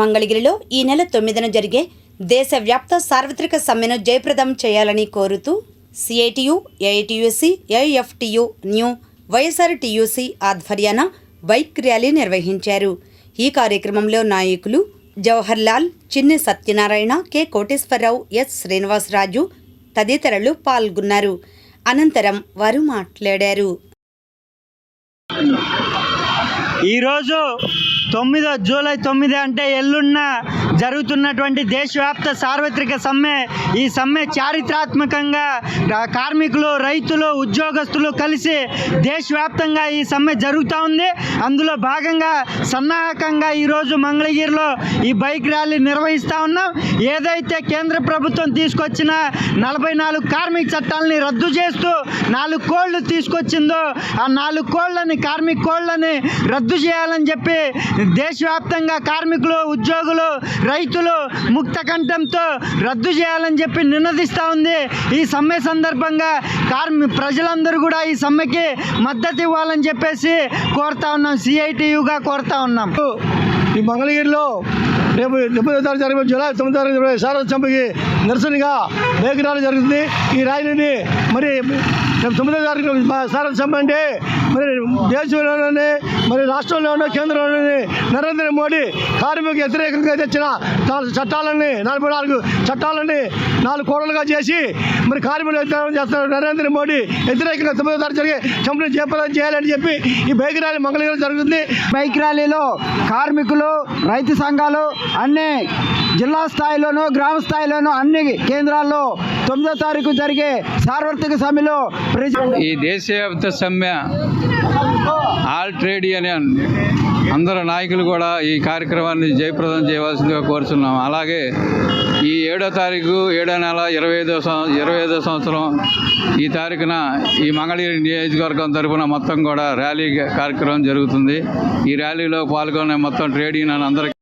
మంగళగిరిలో ఈ నెల తొమ్మిదిన జరిగే దేశవ్యాప్త సార్వత్రిక సమ్మెను జయప్రదం చేయాలని కోరుతూ CITU AITUC AFTU new YSR TUC ఆధ్వర్యాన bike rally నిర్వహించారు. ఈ కార్యక్రమంలో నాయకులు జవహర్ లాల్ చిన్ని సత్యనారాయణ కె కోటేశ్వరరావు ఎస్ శ్రీనివాసరాజు తదితరులు పాల్గొన్నారు. అనంతరం వారు మాట్లాడారు. ఈరోజు తొమ్మిదో జూలై తొమ్మిది అంటే ఎల్లున్న. జరుగుతున్నటువంటి దేశవ్యాప్త సార్వత్రిక సమ్మె. ఈ సమ్మె చారిత్రాత్మకంగా కార్మికులు రైతులు ఉద్యోగస్తులు కలిసి దేశవ్యాప్తంగా ఈ సమ్మె జరుగుతూ ఉంది. అందులో భాగంగా సన్నాహకంగా ఈరోజు మంగళగిరిలో ఈ బైక్ ర్యాలీ నిర్వహిస్తూ ఉన్నాం. ఏదైతే కేంద్ర ప్రభుత్వం తీసుకొచ్చిన నలభై నాలుగు కార్మిక చట్టాలని రద్దు చేస్తూ నాలుగు కోళ్ళు తీసుకొచ్చిందో ఆ నాలుగు కోళ్ళని కార్మిక కోళ్ళని రద్దు చేయాలని చెప్పి దేశవ్యాప్తంగా కార్మికులు ఉద్యోగులు రైతులు ముక్త కంఠంతో రద్దు చేయాలని చెప్పి నినదిస్తూ ఉంది. ఈ సమ్మె సందర్భంగా కార్మి ప్రజలందరూ కూడా ఈ సమ్మెకి మద్దతు ఇవ్వాలని చెప్పేసి కోరుతా ఉన్నాం. సిఐటియుగా కోరుతా ఉన్నాం. ఈ మంగళగిరిలో రేపు తొమ్మిదో తారీఖు జరిగే జూలై తొమ్మిదో తారీఖు జరిగే శారద చంపకి నిరసనగా బైక్ జరుగుతుంది. ఈ ర్యాలీని మరి రేపు తొమ్మిదో తారీఖు శారద చంప అంటే మరి దేశంలోనే మరి రాష్ట్రంలోనే కేంద్రంలోని నరేంద్ర మోడీ కార్మిక వ్యతిరేకంగా తెచ్చిన నాలుగు చట్టాలని నలభై నాలుగు చట్టాలని నాలుగు కోడలుగా చేసి మరి కార్మికులు వ్యతిరేకం చేస్తున్నారు. నరేంద్ర మోడీ వ్యతిరేకంగా తొమ్మిదో తారీఖు జరిగే చంపని జయప్రదం చేయాలని చెప్పి ఈ బైక్ ర్యాలీ మంగళగిరి జరుగుతుంది. బైక్ ర్యాలీలో కార్మికులు రైతు సంఘాలు అన్ని జిల్లా స్థాయిలోనూ గ్రామ స్థాయిలోనూ అన్ని కేంద్రాల్లో తొమ్మిదో తారీఖు జరిగే సార్వత్రిక సమ్మెలో ఈ దేశవ్యాప్త సమ్మె ఆల్ ట్రేడ్ యూనియన్ అందరు నాయకులు కూడా ఈ కార్యక్రమాన్ని జయప్రదం చేయవలసిందిగా కోరుచున్నాం. అలాగే ఈ ఏడో తారీఖు ఏడో నెల ఇరవై ఐదో ఇరవై ఐదో సంవత్సరం ఈ తారీఖున ఈ మంగళగిరి నియోజకవర్గం తరఫున మొత్తం కూడా ర్యాలీ కార్యక్రమం జరుగుతుంది. ఈ ర్యాలీలో పాల్గొనే మొత్తం ట్రేడ్ యూనియన్ అందరికీ